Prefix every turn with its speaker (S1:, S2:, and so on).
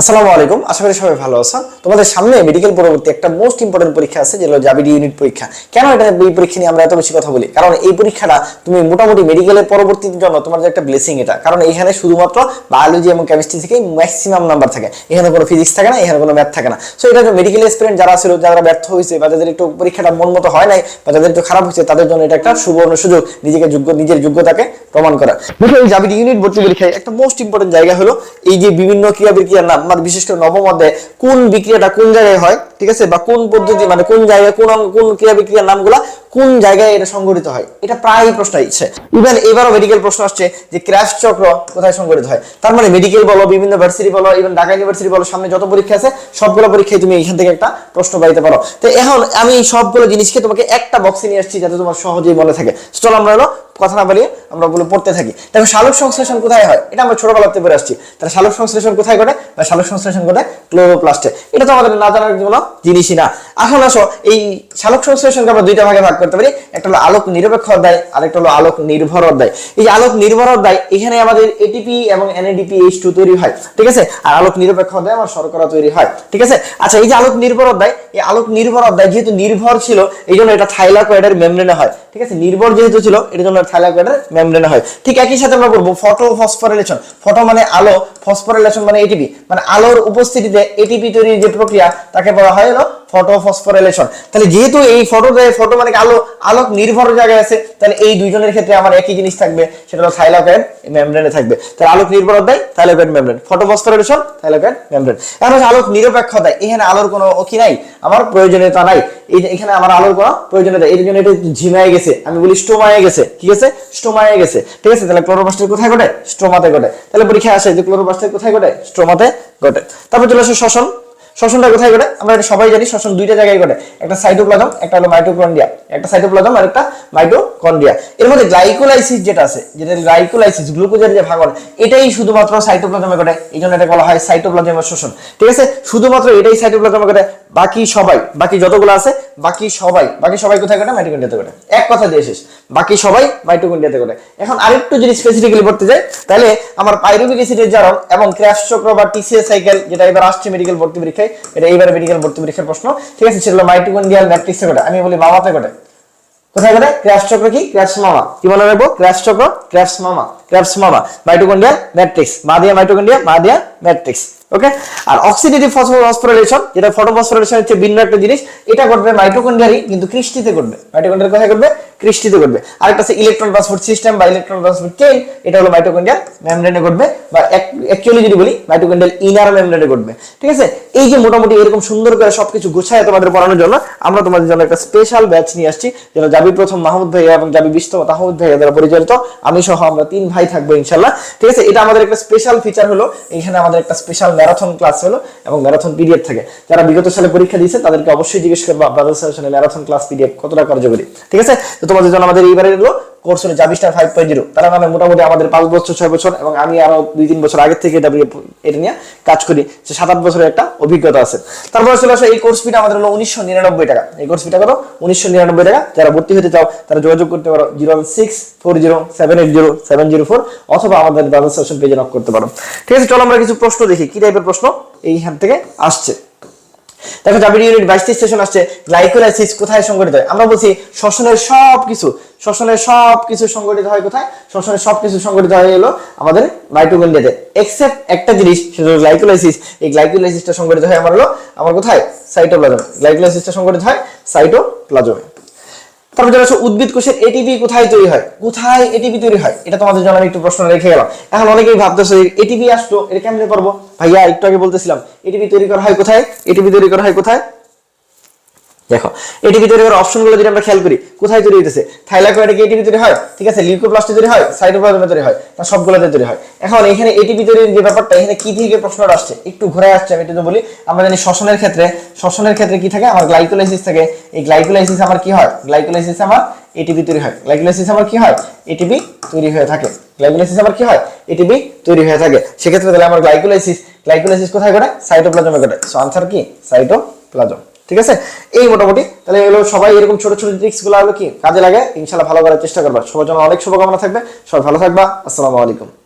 S1: আসসালামু আলাইকুম। আশা করি সবাই ভালো আছেন। তোমাদের সামনে মেডিকেল পরবর্তী একটা মোস্ট ইম্পর্টেন্ট পরীক্ষা আছে, যেটা জাবিডি ইউনিট পরীক্ষা। কেন এটা এই পরীক্ষা নিয়ে আমরা এত বেশি কথা বলি? কারণ এই পরীক্ষাটা তুমি মোটামুটি মেডিকেলের পরবর্তীর জন্য তোমার যে একটা ব্লেসিং এটা। কারণ এখানে শুধুমাত্র বায়োলজি এবং কেমিস্ট্রি থেকে ম্যাক্সিমাম নাম্বার থাকে। এখানে কোনো ফিজিক্স থাকে না, এখানে কোনো ম্যাথ থাকে না। সো এটা মেডিকেল এক্সপিরিয়েন্স যারা ছিল, যারা ব্যর্থ হয়েছে বা যাদের একটু পরীক্ষাটা মন মতো হয় নাই বা যাদের একটু খারাপ হয়েছে, তাদের জন্য এটা একটা সুবর্ণ সুযোগ, নিজেকে যোগ্য, নিজের যোগ্যতাকে প্রমাণ করা। দেখো, এই জাবিডি ইউনিট ভর্তি পরীক্ষায় একটা মোস্ট ইম্পর্টেন্ট জায়গা হলো এই যে বিভিন্ন ক্রিয়া বিক্রিয়ার নাম। মানে বিশেষ করে নবম অধ্যায়ে কোন বিক্রিয়াটা কোন জায়গায় হয়? ঠিক আছে? বা কোন পদ্ধতি মানে কোন জায়গায় কোন কোন ক্রিয়া বিক্রিয়ার নামগুলা কোন জায়গায় এটা সংঘটিত হয়? এটা প্রায় প্রশ্ন আসছে ইভেন এবারও মেডিকেল প্রশ্ন আসছে যে ক্র্যাশ চক্র কোথায় সংঘটিত হয়? তার মানে মেডিকেল বলো, বিভিন্ন ভার্সিটি বলো ইভেন ঢাকা ইউনিভার্সিটি বলো, সামনে যত পরীক্ষা আছে, সবগুলো পরীক্ষায় তুমি এখান থেকে একটা প্রশ্ন পাইতে পারো। তো এখন আমি সবগুলো জিনিসকে তোমাকে একটা বক্সে নিয়ে আসছি যাতে তোমার সহজেই মনে থাকে। চলো আমরা হলো কথা না বলিয়ে আমরা ওগুলো পড়তে থাকি। দেখো সালোক সংশ্লেষণ কোথায় হয়? এটা আমরা ছোটবেলাতে পড়ে আসছি। তাহলে সালোক সংশ্লেষণ কোথায় ঘটে? বা সালোক সংশ্লেষণ ঘটে ক্লোরোপ্লাস্টে এটা তো আমাদের না জানার কোনো জিনিসই না। এখন আসো এই সালোক সংশ্লেষণকে আমরা দুইটা ভাগে ভাগ করতে পারি। একটা হলো আলোক নিরপেক্ষ অধ্যায় আর একটা হলো আলোক নির্ভর অধ্যায়। এই যে আলোক নির্ভর অধ্যায়, এখানে আমাদের এটিপি এবং এনএডিপি এইচ টু তৈরি হয়, ঠিক আছে? আর আলোক নিরপেক্ষ অধ্যায় আমার শর্করা তৈরি হয়, ঠিক আছে? আচ্ছা এই যে আলোক নির্ভর অধ্যায়, এই আলোক নির্ভর অধ্যায় যেহেতু নির্ভর ছিল, এই জন্য এটা থাইলাকয়েডের মেমব্রেনে হয়, ঠিক আছে? নির্ভর যেহেতু ছিল এর জন্য থাইলাকয়েডের মেমব্রেনে হয়। ঠিক একই সাথে আমরা করব ফটো ফসফোরিলেশন ফটো মানে আলো, ফসফোরিলেশন মানে এটিপি মানে আলোর উপস্থিতিতে এটিপি তৈরির যে প্রক্রিয়া, তাকে বলা হয় হলো ফটো ফসফোরিলেশন তাহলে যেহেতু এই ফটো ফটো মানে আলো, আলোক নির্ভর জায়গায় আছে, তাহলে এই দুইজনের ক্ষেত্রে আমার একই জিনিস থাকবে, সেটা হলো মেমব্রেনে থাকবে। তাহলে আলোক নির্ভর মেমব্রেন মেমব্রেন এখন হচ্ছে আলোক এখানে আলোর কোনো কি নাই, আমার প্রয়োজনীয়তা নাই। এখানে আমার আলোর কোনো প্রয়োজনীয়তা, এই জন্য এটা ঝিমায় গেছে, আমি বলি স্টোমায় গেছে কি গেছে স্টোমায় গেছে, ঠিক আছে? তাহলে ক্লোরোপ্লাস্টের কোথায় ঘটে? স্টোমাতে ঘটে। তাহলে পরীক্ষা আসে যে ক্লোরোপ্লাস্টের কোথায় ঘটে? স্টোমাতে ঘটে। তারপর চলে আসে শ্বসন। শ্বসনটা কোথায় ঘটে? আমরা এটা সবাই জানি, শ্বসন দুইটা জায়গায় ঘটে। একটা সাইটোপ্লাজম, একটা হলো মাইটোকন্ড্রিয়া। একটা সাইটোপ্লাজম আর একটা মাইটোকন্ড্রিয়া। এর মধ্যে গ্লাইকোলাইসিস যেটা আছে, যেটা গ্লাইকোলাইসিস, গ্লুকোজের যে ভাগন এটাই শুধুমাত্র সাইটোপ্লাজমে ঘটে। এই জন্য এটা বলা হয় সাইটোপ্লাজমের শোষণ ঠিক আছে? শুধুমাত্র এটাই সাইটোপ্লাজমে ঘটে। বাকি সবাই, বাকি যতগুলো আছে, বাকি সবাই বাকি সবাই কোথায় ঘটে? মাইটোকন্ড্রিয়াতে ঘটে। এক কথা দিয়ে শেষ। বাকি সবাই মাইটোকন্ড্রিয়াতে ঘটে। এখন আরেকটু যদি স্পেসিফিক্যালি পড়তে যাই, তাহলে আমার পাইরুভিক অ্যাসিডের জারণ এবং ক্র্যাশ চক্র বা টিসিএ সাইকেল যেটা এবার আসছে মেডিকেল ভর্তি পরীক্ষায় এটা এইবার মেডিকেল ভর্তি পরীক্ষার প্রশ্ন। ঠিক আছে সেগুলো মাইটোকন্ড্রিয়াল ম্যাট্রিক্সে ঘটে আমি বলি মামাতে ঘটে কোথায় ঘটে ক্র্যাশ চক্র কি? ক্র্যাশ মামা। কি মনে রাখব? ক্র্যাশ চক্র? ক্র্যাশ মামা। ক্র্যাশ মামা। Mitochondrial matrix. মা দিয়া মাইটোকন্ড্রিয়া, মা দিয়া ম্যাট্রিক্স। ওকে আর অক্সিডেটিভ ফসফোরিলেশন যেটা ফটোফসফোরিলেশন হচ্ছে ভিন্ন একটা জিনিস, এটা ঘটবে মাইটোকন্ড্রিয়ারই কিন্তু ক্রিস্টিতে ঘটবে। মাইটোকন্ড্রিয়া কোথায় ঘটবে? ক্রিস্টিতে ঘটবে। আরেকটা আছে ইলেকট্রন ট্রান্সপোর্ট সিস্টেম বা ইলেকট্রন ট্রান্সপোর্ট চেইন এটা হলো মাইটোকন্ড্রিয়াল মেমব্রেনে ঘটবে, বা অ্যাকচুয়ালি যদি বলি মাইটোকন্ড্রিয়াল ইনার মেমব্রেনে ঘটবে। ঠিক আছে? এই যে মোটামুটি এরকম সুন্দর করে সবকিছু গুছায় তোমাদের পড়ানোর জন্য, আমরা তোমাদের জন্য একটা স্পেশাল ব্যাচ নিয়ে আসছি যেটা জাবি প্রথম মাহমুদ ভাইয়া এবং জাবি বিশতম তাহমুদ ভাইয়া দ্বারা পরিচালিত, আমি সহ আমরা তিন ভাই থাকব ইনশাল্লাহ ঠিক আছে? এটা আমাদের একটা স্পেশাল ফিচার হলো এখানে আমাদের একটা স্পেশাল ম্যারাথন ক্লাস হলো এবং ম্যারাথন পিরিয়ড থাকে। যারা বিগত সালে পরীক্ষা দিয়েছে, তাদেরকে অবশ্যই জিজ্ঞেস করব আপনাদের সাথে ম্যারাথন ক্লাস পিরিয়ড কতটা কার্যকরী? ঠিক আছে? তো তোমাদের জন্য আমাদের এইবারের হলো কোর্স হলো জাবিস্টার ফাইভ পয়েন্ট জিরো তারা মানে মোটামুটি আমাদের পাঁচ বছর, ছয় বছর এবং আমি আরও দুই, তিন বছর আগে থেকে এটা এটা নিয়ে কাজ করি। সে সাত, আট বছরের একটা অভিজ্ঞতা আছে। তারপরে চলে আসে, এই কোর্স ফিটা আমাদের হলো উনিশশো নিরানব্বই টাকা। এই কোর্স ফিটা কত? উনিশশো নিরানব্বই টাকা। যারা ভর্তি হতে চাও, তারা যোগাযোগ করতে পারো zero six four zero seven eight zero seven zero four অথবা আমাদের দাদা সেশন পেজে নক করতে পারো। ঠিক আছে, চলো আমরা কিছু প্রশ্ন দেখি। কি টাইপের প্রশ্ন এইখান থেকে আসছে। দেখো জাবির ইউনিট বাইশটি স্টেশন আসছে গ্লাইকোলাইসিস কোথায় সংগঠিত হয়? আমরা বলছি শ্বসনের সব কিছু শ্বসনের সব কিছু সংগঠিত হয় কোথায়? শ্বসনের সব কিছু সংগঠিত হয় হলো আমাদের মাইটোকন্ড্রিয়াতে এক্সেপ্ট একটা জিনিস, সেটা হলো গ্লাইকোলাইসিস এই গ্লাইকোলাইসিসটা সংগঠিত হয় আমার হলো, আমার কোথায়? সাইটোপ্লাজমে গ্লাইকোলাইসিসটা সংগঠিত হয় সাইটোপ্লাজমে তারপর যারা উদ্ভিদ কোষের এটিপি কোথায় তৈরি হয়? কোথায় এটিপি তৈরি হয়? এটা তোমাদের জন্য আমি একটু প্রশ্ন রেখে গেলাম। এখন অনেকেই ভাবতেছে এটিপি আসলো, এটা কেমনে করব? ভাইয়া, একটু আগে বলতেছিলাম এটিপি তৈরি করা হয় কোথায়? এটিপি তৈরি করা হয় কোথায়? দেখো এটিপি তৈরি করার অপশনগুলো যদি আমরা খেয়াল করি, কোথায় তৈরি হইতেছে? থাইলাকয়েডে কি এটিপি তৈরি হয়? ঠিক আছে, লিউকোপ্লাস্টে তৈরি হয়, সাইটোপ্লাজমে তৈরি হয় না সবগুলোতে তৈরি হয়। এখন এখানে এটিপি তৈরির যে ব্যাপারটা, এখানে কি থেকে প্রশ্নটা আসছে? একটু ঘুরে আসছে, আমি একটু বলি, আমরা জানি শ্বসনের ক্ষেত্রে শ্বসনের ক্ষেত্রে কি থাকে? আমার গ্লাইকোলাইসিস থাকে। এই গ্লাইকোলাইসিস আমার কি হয়? গ্লাইকোলাইসিস আমার এটিপি তৈরি হয়। গ্লাইকোলাইসিস আমার কি হয়? এটিপি তৈরি হয়ে থাকে। গ্লাইকোলাইসিস আমার কি হয়? এটিপি তৈরি হয়ে থাকে। সেক্ষেত্রে তাহলে আমার গ্লাইকোলাইসিস গ্লাইকোলাইসিস কোথায় ঘটে? সাইটোপ্লাজমে ঘটে। সো আনসার কি? সাইটোপ্লাজম। ঠিক আছে? এই মোটামুটি। তাহলে এগুলো সবাই এরকম ছোট ছোট ট্রিক্সগুলো হলো কি কাজে লাগে ইনশাল্লাহ ভালো করার চেষ্টা করবা। সবার জন্য অনেক শুভকামনা থাকবে। সবাই ভালো থাকবা। আসসালামু আলাইকুম।